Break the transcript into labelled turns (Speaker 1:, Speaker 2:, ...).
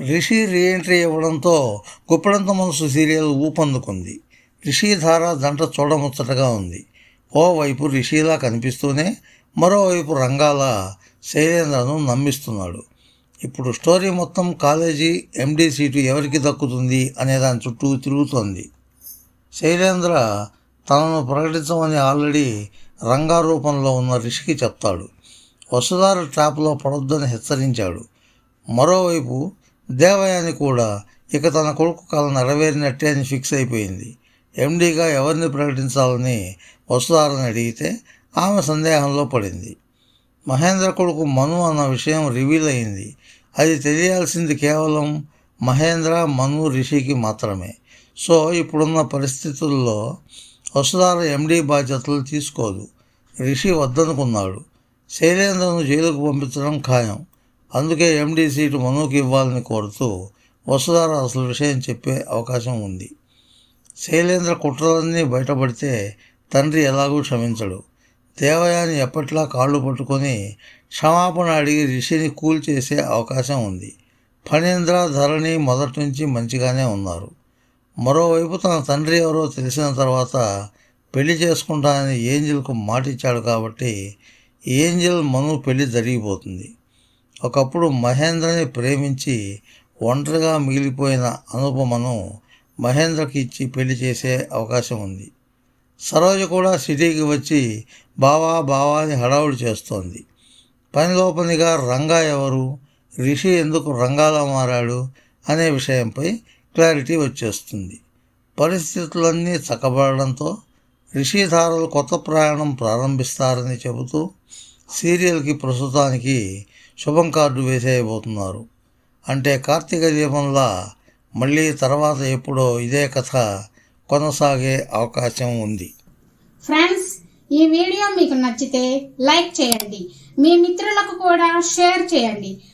Speaker 1: Rishi reentry ఇవ్వడంతో గుప్పెడంత మనసు serial ఊపందుకుంది. Rishidhara జంట చూడముచ్చటగా ఉంది. ఓవైపు రిషిలా కనిపిస్తూనే మరోవైపు రంగాల శైలేంద్రను నమ్మిస్తున్నాడు. ఇప్పుడు స్టోరీ మొత్తం కాలేజీ ఎండీ సీటు ఎవరికి దక్కుతుంది అనే దాని చుట్టూ తిరుగుతోంది. శైలేంద్ర తనను ప్రకటించమని ఆల్రెడీ రంగారూపంలో ఉన్న రిషికి చెప్తాడు. వసుధార ట్రాప్లో పడొద్దని హెచ్చరించాడు. మరోవైపు దేవయాని కూడా ఇక తన కొడుకు కళ నెరవేరినట్టే అని ఫిక్స్ అయిపోయింది. ఎండీగా ఎవరిని ప్రకటించాలని వస్తారని అడిగితే ఆమె సందేహంలో పడింది. మహేంద్ర కొడుకు మను అన్న విషయం రివీల్ అయింది. అది తెలియాల్సింది కేవలం మహేంద్ర మను రిషికి మాత్రమే. సో ఇప్పుడున్న పరిస్థితుల్లో వసుధార ఎండీ బాధ్యతలు తీసుకోదు. రిషి వద్దనుకున్నాడు. శైలేంద్రను జైలుకు పంపించడం ఖాయం. అందుకే ఎండీ సీటు మనుకి ఇవ్వాలని కోరుతూ వసుధార అసలు విషయం చెప్పే అవకాశం ఉంది. శైలేంద్ర కుట్రలన్నీ బయటపడితే తండ్రి ఎలాగూ క్షమించడు. దేవయాని ఎప్పట్లా కాళ్ళు పట్టుకొని క్షమాపణ అడిగి రిషిని కూల్ చేసే అవకాశం ఉంది. ఫణీంద్ర ధరణి మొదటి నుంచి మంచిగానే ఉన్నారు. మరోవైపు తన తండ్రి ఎవరో తెలిసిన తర్వాత పెళ్ళి చేసుకుంటానని ఏంజిల్కు మాటిచ్చాడు కాబట్టి ఏంజిల్ మను పెళ్ళి జరిగిపోతుంది. ఒకప్పుడు మహేంద్రని ప్రేమించి ఒంటరిగా మిగిలిపోయిన అనుపమను మహేంద్రకి ఇచ్చి పెళ్ళి చేసే అవకాశం ఉంది. సరోజ కూడా సిటీకి వచ్చి బావా బావా అని హడావుడి చేస్తోంది. పనిలోపనిగా రంగా ఎవరు? రిషి ఎందుకు రంగాలా మారాడు? అనే విషయంపై క్లారిటీ వచ్చేస్తుంది. పరిస్థితులన్నీ చక్కబడడంతో రిషిధారులు కొత్త ప్రయాణం ప్రారంభిస్తారని చెబుతూ సీరియల్కి ప్రస్తుతానికి శుభం కార్డు వేసేయబోతున్నారు. అంటే కార్తీక దీపంలా మళ్ళీ తర్వాత ఎప్పుడో ఇదే కథ కొనసాగే అవకాశం ఉంది.
Speaker 2: ఫ్రెండ్స్ ఈ వీడియో మీకు నచ్చితే లైక్ చేయండి. మీ మిత్రులకు కూడా షేర్ చేయండి.